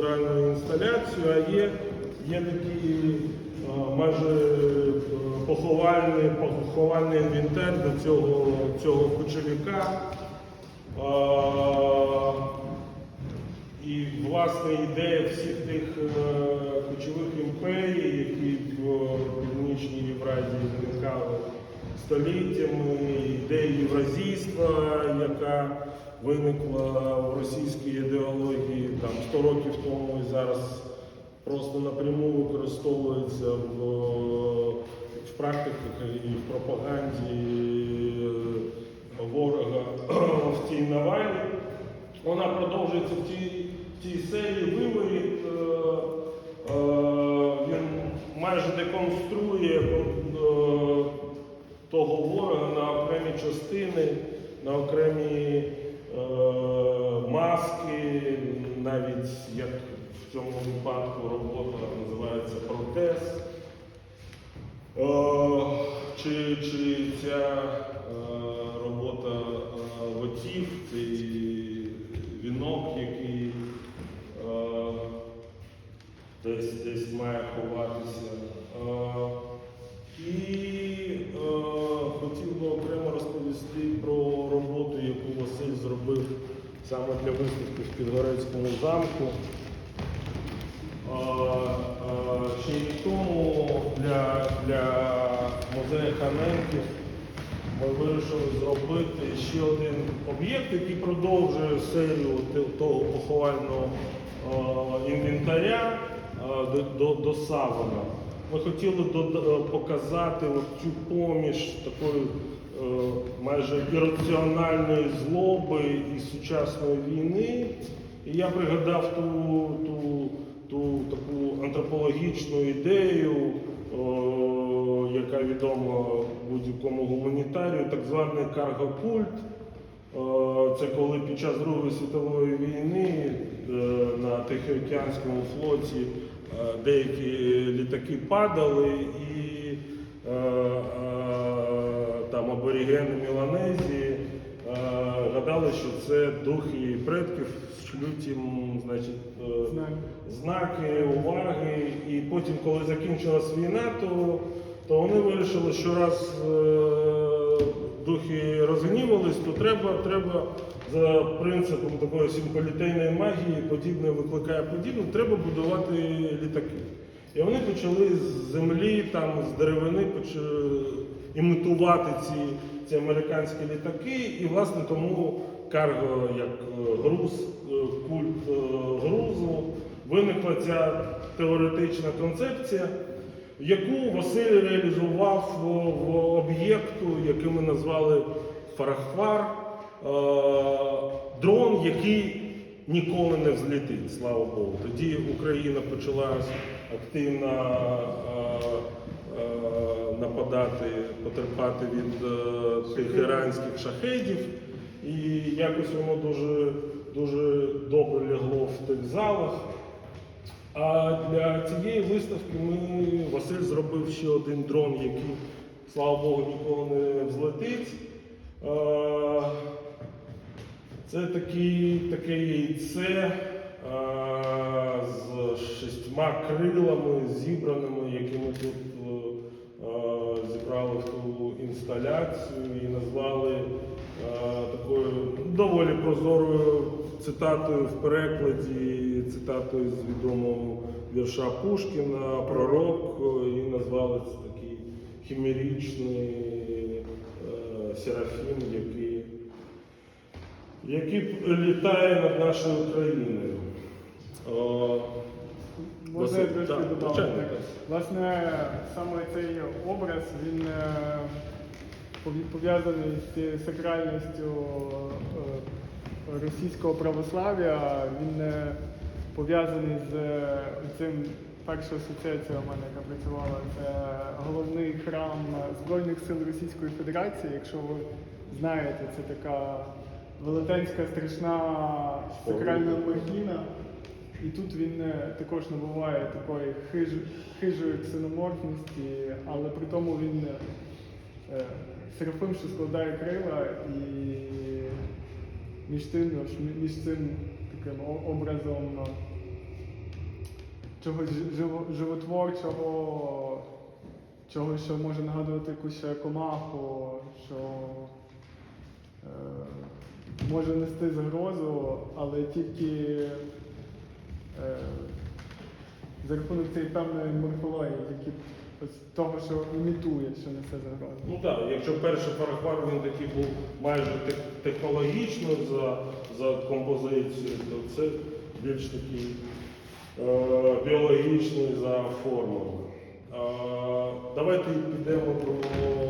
реальну інсталяцію, а є, є такий майже поховальний, поховальний інвентар до цього, цього кучеряка. Е, І власне ідея всіх тих е, ключових імперій, які в Північній Євразії виникали століттями, ідея євразійства, яка виникла в російській ідеології там 100 років тому і зараз просто напряму використовується в, в практиках і в пропаганді е, ворога в цій Навальні. Вона продовжується в тій, в тій серії виворіт. е, е, Він майже деконструє того ворога на окремі частини, на окремі е, маски, навіть як в цьому випадку робота називається протез. Е, Чи, чи ця е, робота е, вотів, цей вінок, який е, десь, десь має ховатися. Е, І розповісти про роботу, яку Василь зробив саме для виставки в Підгорецькому замку. Ще рік тому для, для музею Ханенків ми вирішили зробити ще один об'єкт, який продовжує серію того поховального інвентаря до, до, савана. Ми хотіли показати цю поміж такої е, майже ірраціональної злоби і сучасної війни. І я пригадав ту, ту, ту таку антропологічну ідею, о, яка відома будь-якому гуманітарію, так званий каргокульт. Е, Це коли під час Другої світової війни е, на Тихоокеанському флоті е, деякі літаки падали і е, е, аборігени Міланезії е, гадали, що це духи предків шлють їм значить, е, Знаки. знаки, уваги. І потім, коли закінчилась війна, то, то вони вирішили, що раз е, духи розгнівались, то треба, треба за принципом такої симполітейної магії, подібне викликає подібне, треба будувати літаки. І вони почали з землі, там, з деревини поч- імітувати ці, ці американські літаки, і власне тому карго як е, груз, е, культ е, грузу, виникла ця теоретична концепція, яку Василь реалізував в, в об'єкту, який ми назвали Фарахвар, дрон, який ніколи не взлетить, слава Богу. Тоді Україна почала активно нападати, потерпати від е, тих іранських шахедів. І якось воно дуже, дуже добре лягло в тих залах. А для цієї виставки ми, Василь зробив ще один дрон, який, слава Богу, ніколи не взлетить. Це такий, таке яйце з шістьма крилами, зібраними, які ми тут е, зібрали в ту інсталяцію і назвали е, такою доволі прозорою цитатою в перекладі, цитатою з відомого вірша Пушкіна, пророк, е, і назвали це такий хімерічний е, серафім, який який літає над нашою країною. Можна я трошки додати? Власне, саме цей образ він е, пов'язаний з сакральністю е, російського православ'я. Він е, пов'язаний з цим. Перша асоціація у мене, яка працювала, це головний храм Збройних сил Російської Федерації. Якщо ви знаєте, це така велетенська страшна сакральна махіна. І тут він е, також набуває такої хиж, хижої ксеноморфності, але при тому він е, серафим, що складає крила, і між тим, між цим таким образом чогось животворчого, чогось, що може нагадувати якусь комаху, що е, може нести загрозу, але тільки е, за рахунок цієї певної морфології, тільки ось того, що імітує, що несе загрозу. Ну так, якщо перший парахвар він такий був майже тех- технологічно за, за композицією, то це більш такий е, біологічний за формою. Е, давайте підемо до